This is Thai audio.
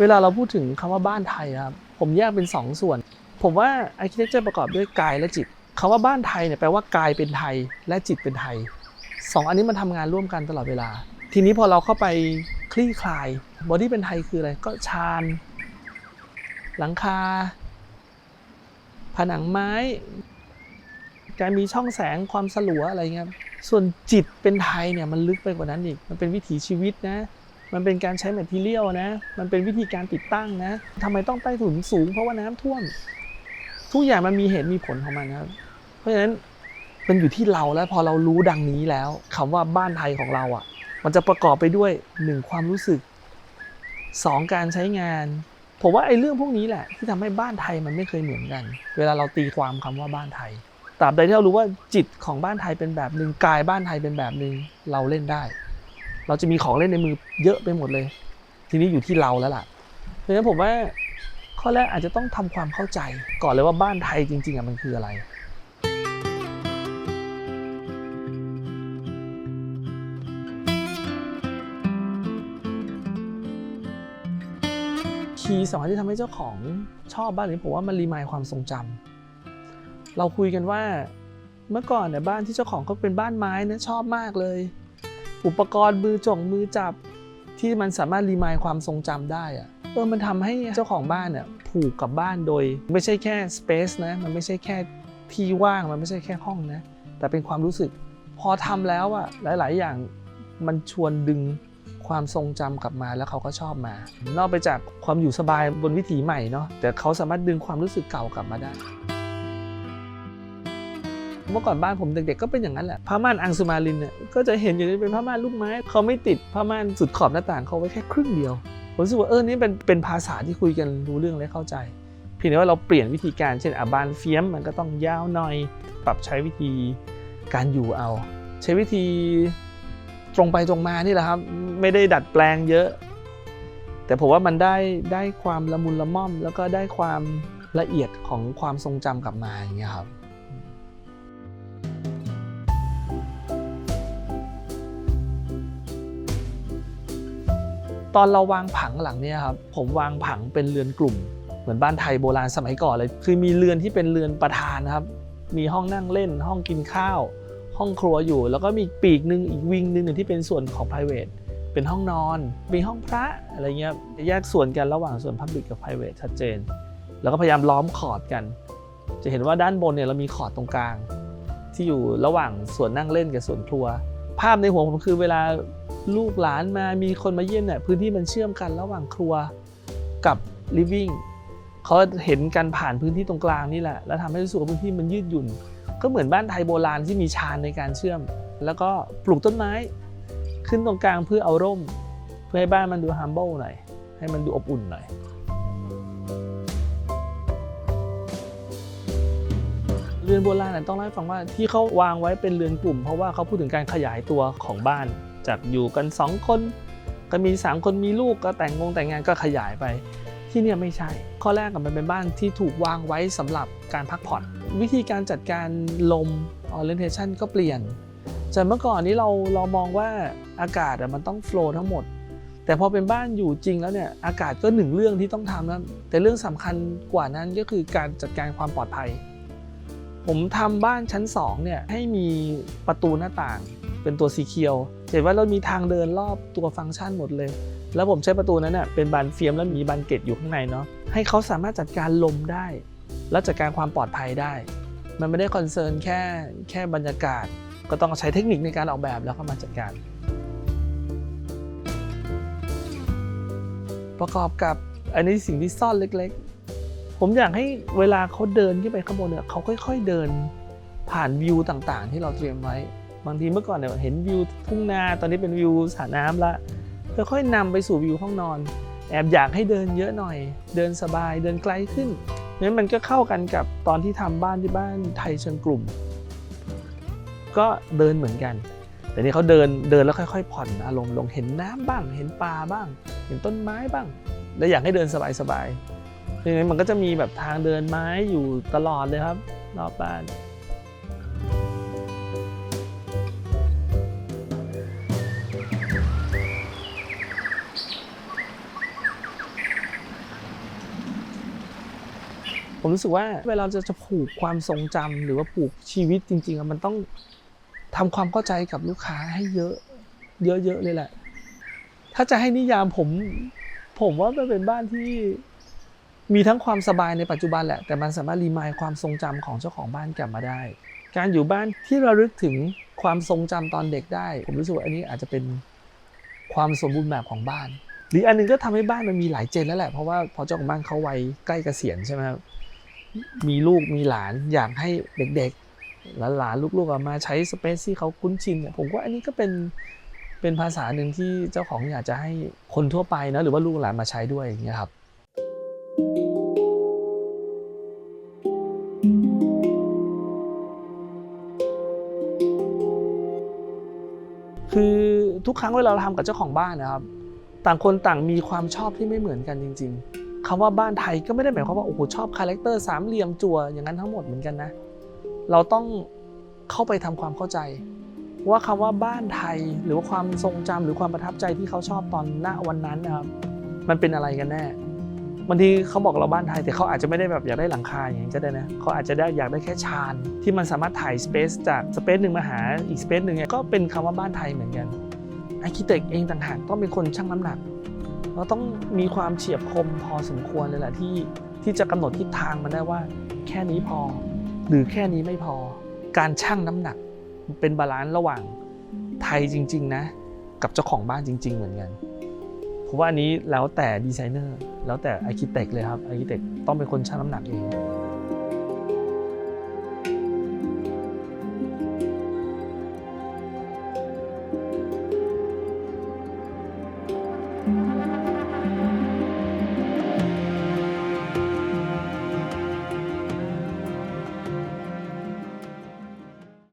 เวลาเราพูดถึงคำว่าบ้านไทยครับผมแยกเป็นสองส่วน ผมว่า architecture ประกอบด้วยกายและจิตคำว่าบ้านไทยเนี่ยแปลว่ากายเป็นไทยและจิตเป็นไทยสองอันนี้มันทำงานร่วมกันตลอดเวลา ทีนี้พอเราเข้าไปคลี่คลาย บอดี้เป็นไทยคืออะไรก็ชานหลังคา ผนังไม้ การมีช่องแสงความสลัวอะไรเงี้ยส่วนจิตเป็นไทยเนี่ยมันลึกไปกว่านั้นอีก มันเป็นวิถีชีวิตนะ มันเป็นการใช้แมทเทียลนะ มันเป็นวิธีการติดตั้งนะทำไมต้องใต้ถุนสูงเพราะว่าน้ำท่วม ทุกอย่างมันมีเหตุมีผลของมันครับ เพราะฉะนั้นมันอยู่ที่เราแล้วพอเรารู้ดังนี้แล้วคำว่าบ้านไทยของเราอะ มันจะประกอบไปด้วยหนึ่งความรู้สึกสองการใช้งาน ผมว่าไอ้เรื่องพวกนี้แหละ ที่ทำให้บ้านไทยมันไม่เคยเหมือนกัน เวลาเราตีความคำว่าบ้านไทยตราบใดที่เรารู้ว่าจิตของบ้านไทยเป็นแบบหนึ่งกายบ้านไทยเป็นแบบหนึ่งเราเล่นได้ เราจะมีของเล่นในมือเยอะไปหมดเลย ทีนี้อยู่ที่เราแล้วล่ะเพราะฉะนั้นผมว่าข้อแรกอาจจะต้องทำความเข้าใจก่อนเลยว่าบ้านไทยจริง ๆอะมันคืออะไรคีย์สำคัญที่ทำให้เจ้าของชอบบ้านนี้ผมว่ามันรีมายความทรงจำเราคุยกันว่าเมื่อก่อนเนี่ยบ้านที่เจ้าของเขาเป็นบ้านไม้นะชอบมากเลย อุปกรณ์มือจงมือจับที่มันสามารถรีมายความทรงจำได้อะเออมันทำให้เจ้าของบ้านเนี่ยผูกกับบ้านโดย ไม่ใช่แค่สเปซนะมันไม่ใช่แค่ที่ว่างมันไม่ใช่แค่ห้องนะแต่เป็นความรู้สึกพอทำแล้วอะหลาย ๆ อย่างมันชวนดึงความทรงจำกลับมาแล้วเขาก็ชอบมา นอกไปจากความอยู่สบายบนวิถีใหม่เนาะแต่เขาสามารถดึงความรู้สึกเก่ากลับมาได้ เมื่อก่อนบ้านผมเด็กๆก็เป็นอย่างนั้นแหละผ้าม่านอังสุมารินเนี่ยก็จะเห็นอยู่ในเป็นผ้าม่านลูกไม้เขาไม่ติดผ้าม่านสุดขอบหน้าต่างเขาไว้แค่ครึ่งเดียวผมรู้สึกว่าเออนี่เป็นเป็นภาษาที่คุยกันรู้เรื่องและเข้าใจเพียงแต่ว่าเราเปลี่ยนวิธีการเช่นอะบานเฟียมมันก็ต้องยาวหน่อย ปรับใช้วิธีการอยู่เอา ใช้วิธีตรงไปตรงมานี่แหละครับ ไม่ได้ดัดแปลงเยอะ แต่ผมว่ามันได้ได้ความละมุนละม่อม แล้วก็ได้ความละเอียดของความทรงจำกลับมาอย่างเงี้ยครับ ตอนเราวางผังหลังเนี่ยครับผมวางผังเป็นเรือนกลุ่ม เหมือนบ้านไทยโบราณสมัยก่อนเลย คือมีเรือนที่เป็นเรือนประธานนะครับ มีห้องนั่งเล่น ห้องกินข้าว ห้องครัวอยู่ แล้วก็มีปีกหนึ่งอีกวิงหนึ่งที่เป็นส่วนของ private เป็นห้องนอนมีห้องพระอะไรเงี้ยแยกส่วนกันระหว่างส่วน public กับ private ชัดเจน แล้วก็พยายามล้อมขอดกัน จะเห็นว่าด้านบนเนี่ยเรามีขอดตรงกลาง ที่อยู่ระหว่างส่วนนั่งเล่นกับส่วนครัว ภาพในหัวผมคือเวลา ลูกหลานมามีคนมาเยี่ยมเนี่ยพื้นที่มันเชื่อมกันระหว่างครัวกับ living เขาเห็นกันผ่านพื้นที่ตรงกลางนี่แหละ แล้วทำให้รู้สึกว่าพื้นที่มันยืดหยุ่น ก็เหมือนบ้านไทยโบราณที่มีชานในการเชื่อม แล้วก็ปลูกต้นไม้ ขึ้นตรงกลางเพื่อเอาร่ม เพื่อให้บ้านมันดู humble หน่อย ให้มันดูอบอุ่นหน่อยเรือนโบราณน่ะต้องเล่าให้ฟังว่าที่เขาวางไว้เป็นเรือนกลุ่ม เพราะว่าเขาพูดถึงการขยายตัวของบ้าน จากอยู่กัน 2 คน ก็มี 3 คนมีลูกก็แต่งงงแต่งงานก็ขยายไป ที่เนี่ยไม่ใช่ ข้อแรกกับมันเป็นบ้านที่ถูกวางไว้สำหรับการพักผ่อน วิธีการจัดการลม orientation ก็เปลี่ยนจากเมื่อก่อนนี้เราเรามองว่าอากาศมันต้อง flow ทั้งหมด แต่พอเป็นบ้านอยู่จริงแล้วเนี่ยอากาศก็หนึ่งเรื่องที่ต้องทำนะแต่เรื่องสำคัญกว่านั้นก็คือการจัดการความปลอดภัย ผมทำบ้านชั้น2เนี่ยให้มีประตูหน้าต่าง เป็นตัวสีเขียวเห็นว่าเรามีทางเดินรอบตัวฟังก์ชันหมดเลย แล้วผมใช้ประตูนั้นเน่ยเป็นบานเฟียมแล้วมีบานเกล็ดอยู่ข้างในเนาะให้เขาสามารถจัดการลมได้ แล้วจัดการความปลอดภัยได้ มันไม่ได้คอนเซิร์นแค่แค่บรรยากาศ ก็ต้องใช้เทคนิคในการออกแบบแล้วก็มาจัดการ ประกอบกับอันนี้สิ่งที่ซ่อนเล็ก ผมอยากให้เวลาเขาเดินขึ้นไปข้างบนเนี่ยเขาค่อย ๆเดินผ่านวิวต่างๆ ที่เราเตรียมไว้ บางทีเมื่อก่อนเนี่ยเห็นวิวทุ่งนาตอนนี้เป็นวิวสระน้ำละค่อยๆนำไปสู่วิวห้องนอน แอบอยากให้เดินเยอะหน่อย เดินสบายเดินไกลขึ้นนั้นมันก็เข้ากันกับตอนที่ทำบ้านที่บ้านไทยเชิงกลุ่ม ก็เดินเหมือนกัน แต่นี่เขาเดินเดินแล้วค่อยๆ ผ่อนอารมณ์ลงเห็นน้ำบ้าง เห็นปลาบ้าง เห็นต้นไม้บ้าง แล้วอยากให้เดินสบายๆ ดังนั้นมันก็จะมีแบบทางเดินไม้อยู่ตลอดเลยครับรอบบ้านผมรู้สึกว่าเวลาจะจะผูกความทรงจำหรือว่าผูกชีวิตจริงๆมันต้องทำความเข้าใจกับลูกค้าให้เยอะ เยอะๆเลยแหละ ถ้าจะให้นิยามผม ผมว่ามันเป็นบ้านที่ มีทั้งความสบายในปัจจุบันแหละ แต่มันสามารถรีมายความทรงจำของเจ้าของบ้านกลับมาได้ การอยู่บ้านที่ระลึกถึงความทรงจำตอนเด็กได้ ผมรู้สึกว่าอันนี้อาจจะเป็นความสมบูรณ์แบบของบ้าน หรืออันหนึงก็ทำให้บ้านมันมีหลายเจนแล้วแหละ เพราะว่าพอเจ้าของบ้านเขาวัยใกล้เกษียณใช่ไหมครับ มีลูกมีหลานอยากให้เด็กๆหลานๆลูกๆอะมาใช้สเปซที่เขาคุ้นชินผมว่าอันนี้ก็เป็นเป็นภาษาหนึ่งที่เจ้าของอยากจะให้คนทั่วไปนะหรือว่าลูกหลานมาใช้ด้วยอย่างเงี้ยครับ คือทุกครั้งเวลาเราทำกับเจ้าของบ้านนะครับ ต่างคนต่างมีความชอบที่ไม่เหมือนกันจริง ๆคำว่าบ้านไทยก็ไม่ได้หมายความว่าโอ้โหชอบคาแรคเตอร์สามเหลี่ยมจั่วอย่างนั้นทั้งหมดเหมือนกันนะ เราต้องเข้าไปทำความเข้าใจ ว่าคำว่าบ้านไทยหรือว่าความทรงจำหรือความประทับใจที่เขาชอบตอนณวันนั้นนะครับมันเป็นอะไรกันแน่ บางทีเขาบอกเราบ้านไทยแต่เขาอาจจะไม่ได้แบบอยากได้หลังคาอย่างนี้ก็ได้นะเขาอาจจะได้อยากได้แค่ชานที่มันสามารถถ่ายสเปซจากสเปซหนึ่งมาหาอีกสเปซหนึ่งก็เป็นคำว่าบ้านไทยเหมือนกันไอาร์เคเต็กเองต่างหากต้องเป็นคนชั่งน้ำหนักเราต้องมีความเฉียบคมพอสมควรเลยแหละที่ที่จะกำหนดทิศทางมันได้ว่า แค่นี้พอ หรือแค่นี้ไม่พอ การชั่งน้ำหนักเป็นบาลานซ์ระหว่างไทยจริง ๆ นะ กับเจ้าของบ้านจริง ๆ เหมือนกัน ผมว่าอันนี้แล้วแต่ดีไซเนอร์แล้วแต่อาร์เคเต็กเลยครับอาร์เคเต็กต้องเป็นคนชั่งน้ำหนักเอง